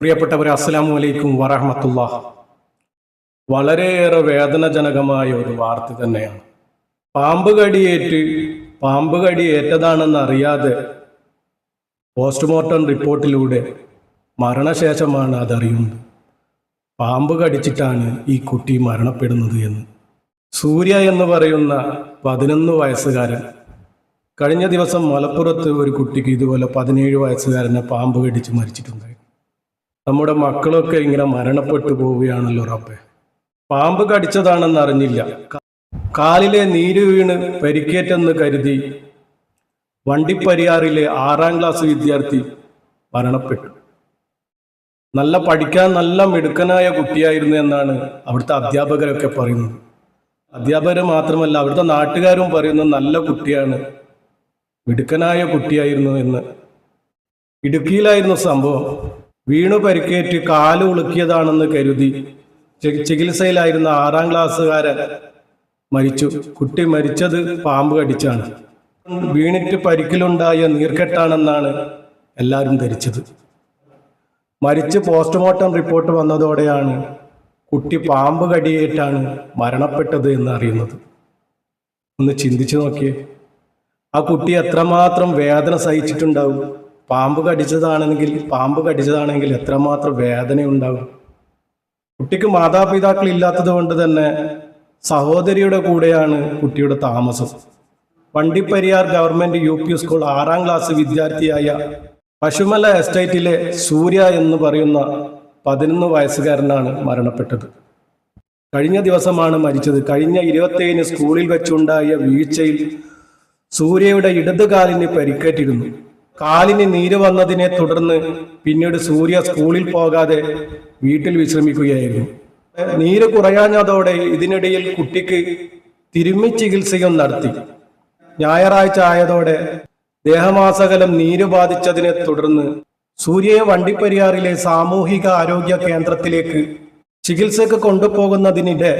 പ്രിയപ്പെട്ടവരെ അസ്സലാമു അലൈക്കും വറഹമത്തുള്ള വളരെയേറെ വേദനജനകമായ ഒരു വാർത്ത തന്നെയാണ്. പാമ്പ് കടിയേറ്റ് പാമ്പ് കടി ഏറ്റതാണെന്ന് അറിയാതെ പോസ്റ്റ്മോർട്ടം റിപ്പോർട്ടിലൂടെ മരണശേഷമാണ് അതറിയുന്നത്. പാമ്പ് കടിച്ചിട്ടാണ് ഈ കുട്ടി മരണപ്പെടുന്നത് എന്ന്. സൂര്യ എന്ന് പറയുന്ന പതിനൊന്ന് വയസ്സുകാരൻ. കഴിഞ്ഞ ദിവസം മലപ്പുറത്ത് ഒരു കുട്ടിക്ക് ഇതുപോലെ പതിനേഴ് വയസ്സുകാരനെ പാമ്പ് കടിച്ച് മരിച്ചിട്ടുണ്ടായിരുന്നു നമ്മുടെ മക്കളൊക്കെ ഇങ്ങനെ മരണപ്പെട്ടു പോവുകയാണല്ലോ റബ്ബെ. പാമ്പ് കടിച്ചതാണെന്ന് അറിഞ്ഞില്ല. കാലിലെ നീര് വീണ് പരിക്കേറ്റെന്ന് കരുതി വണ്ടിപ്പരിയാറിലെ ആറാം ക്ലാസ് വിദ്യാർത്ഥി മരണപ്പെട്ടു. നല്ല പഠിക്കാൻ നല്ല മിടുക്കനായ കുട്ടിയായിരുന്നു എന്നാണ് അവിടുത്തെ അധ്യാപകരൊക്കെ പറയുന്നത്. അധ്യാപകർ മാത്രമല്ല അവിടുത്തെ നാട്ടുകാരും പറയുന്നത് നല്ല കുട്ടിയാണ് മിടുക്കനായ കുട്ടിയായിരുന്നു എന്ന്. ഇടുക്കിയിലായിരുന്നു സംഭവം. വീണു പരിക്കേറ്റ് കാൽ ഉളുക്കിയതാണെന്ന് കരുതി ചികിത്സയിലായിരുന്ന ആറാം ക്ലാസ്സുകാരൻ മരിച്ചു. കുട്ടി മരിച്ചത് പാമ്പ് കടിച്ചാണ്. വീണിട്ട് പരിക്കിലുണ്ടായ നീർക്കെട്ടാണെന്നാണ് എല്ലാവരും ധരിച്ചത്. മരിച്ച് പോസ്റ്റ്മോർട്ടം റിപ്പോർട്ട് വന്നതോടെയാണ് കുട്ടി പാമ്പ് കടിയേറ്റാണ് മരണപ്പെട്ടത് എന്ന് അറിയുന്നത് ഒന്ന് ചിന്തിച്ചു നോക്കിയേ. ആ കുട്ടി എത്രമാത്രം വേദന സഹിച്ചിട്ടുണ്ടാവും? പാമ്പ് കടിച്ചതാണെങ്കിൽ പാമ്പ് കടിച്ചതാണെങ്കിൽ എത്രമാത്രം വേദന ഉണ്ടാവും കുട്ടിക്ക് മാതാപിതാക്കൾ ഇല്ലാത്തത് കൊണ്ട് തന്നെ സഹോദരിയുടെ കൂടെയാണ് കുട്ടിയുടെ താമസം. Vandiperiyar government U P school ആറാം ക്ലാസ് വിദ്യാർത്ഥിയായ പശുമല എസ്റ്റേറ്റിലെ സൂര്യ എന്ന് പറയുന്ന പതിനൊന്ന് വയസ്സുകാരനാണ് മരണപ്പെട്ടത്. കഴിഞ്ഞ ദിവസമാണ് മരിച്ചത്. കഴിഞ്ഞ ഇരുപത്തേഴിന് സ്കൂളിൽ വെച്ചുണ്ടായ വീഴ്ചയിൽ സൂര്യയുടെ ഇടതുകാലിന് പരിക്കേറ്റിരുന്നു. കാലിന് നീര് വന്നതിനെ തുടർന്ന് പിന്നീട് സൂര്യ സ്കൂളിൽ പോകാതെ വീട്ടിൽ വിശ്രമിക്കുകയായിരുന്നു. നീര് കുറയാഞ്ഞതോടെ ഇതിനിടയിൽ കുട്ടിക്ക് തിരുമ്മി ചികിത്സയും നടത്തി. ഞായറാഴ്ച ആയതോടെ ദേഹമാസകലം നീര് ബാധിച്ചതിനെ തുടർന്ന് സൂര്യയെ വണ്ടിപ്പെരിയാറിലെ സാമൂഹിക ആരോഗ്യ കേന്ദ്രത്തിലേക്ക് ചികിത്സക്ക് കൊണ്ടുപോകുന്നതിനിടെ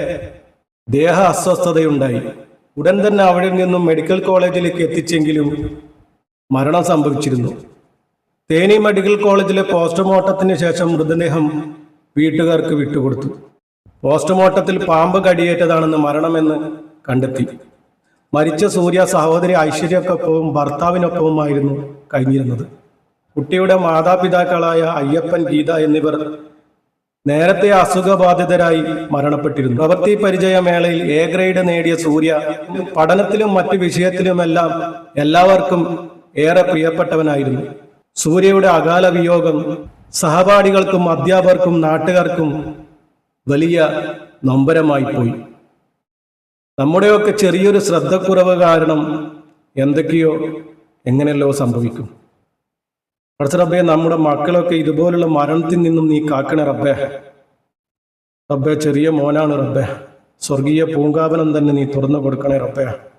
ദേഹ അസ്വസ്ഥതയുണ്ടായി. ഉടൻ തന്നെ അവിടെ നിന്നും മെഡിക്കൽ കോളേജിലേക്ക് എത്തിച്ചെങ്കിലും മരണം സംഭവിച്ചിരുന്നു. തേനി മെഡിക്കൽ കോളേജിലെ പോസ്റ്റ്മോർട്ടത്തിന് ശേഷം മൃതദേഹം വീട്ടുകാർക്ക് വിട്ടുകൊടുത്തു. പോസ്റ്റ്മോർട്ടത്തിൽ പാമ്പ് കടിയേറ്റതാണെന്ന് മരണമെന്ന് കണ്ടെത്തി. മരിച്ച സൂര്യ സഹോദരി ഐശ്വര്യക്കൊപ്പവും ഭർത്താവിനൊപ്പവുമായിരുന്നു കഴിഞ്ഞിരുന്നത്. കുട്ടിയുടെ മാതാപിതാക്കളായ അയ്യപ്പൻ ഗീത എന്നിവർ നേരത്തെ അസുഖബാധിതരായി മരണപ്പെട്ടിരുന്നു. പ്രവൃത്തി പരിചയമേളയിൽ എ ഗ്രേഡ് നേടിയ സൂര്യ പഠനത്തിലും മറ്റു വിഷയത്തിലുമെല്ലാം എല്ലാവർക്കും ഏറെ പ്രിയപ്പെട്ടവനായിരുന്നു. സൂര്യയുടെ അകാല വിയോഗം സഹപാഠികൾക്കും അധ്യാപകർക്കും നാട്ടുകാർക്കും വലിയ നൊമ്പരമായി പോയി. നമ്മുടെയൊക്കെ ചെറിയൊരു ശ്രദ്ധക്കുറവ് കാരണം എന്തൊക്കെയോ എങ്ങനെയല്ലോ സംഭവിക്കും. റബ്ബെ നമ്മുടെ മക്കളൊക്കെ ഇതുപോലുള്ള മരണത്തിൽ നിന്നും നീ കാക്കണേ റബ്ബേ. റബ്ബെ ചെറിയ മോനാണ് റബ്ബെ. സ്വർഗീയ പൂങ്കാവനം തന്നെ നീ തുറന്നു കൊടുക്കണേ റബ്ബെ.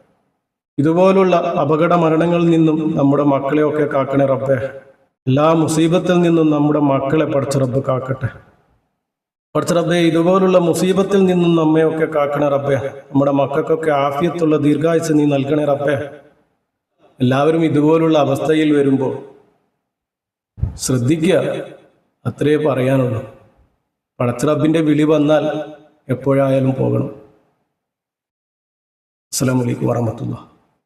ഇതുപോലുള്ള അപകട മരണങ്ങളിൽ നിന്നും നമ്മുടെ മക്കളെയൊക്കെ കാക്കണേ റബ്ബെ. എല്ലാ മുസീബത്തിൽ നിന്നും നമ്മുടെ മക്കളെ പഠിച്ച റബ്ബ് കാക്കട്ടെ. പഠിച്ച റബ്ബെ ഇതുപോലുള്ള മുസീബത്തിൽ നിന്നും നമ്മയൊക്കെ കാക്കണേ റബ്ബെ. നമ്മുടെ മക്കൾക്കൊക്കെ ആഫിയത്തുള്ള ദീർഘായുസ് നീ നൽകണേ റബ്ബെ. എല്ലാവരും ഇതുപോലുള്ള അവസ്ഥയിൽ വരുമ്പോൾ ശ്രദ്ധിക്കുക. അത്രേ പറയാനുള്ളൂ. പടച്ചിറബിന്റെ വിളി വന്നാൽ എപ്പോഴായാലും പോകണം. അസ്സലാമു അലൈക്കും വറഹമത്തുള്ള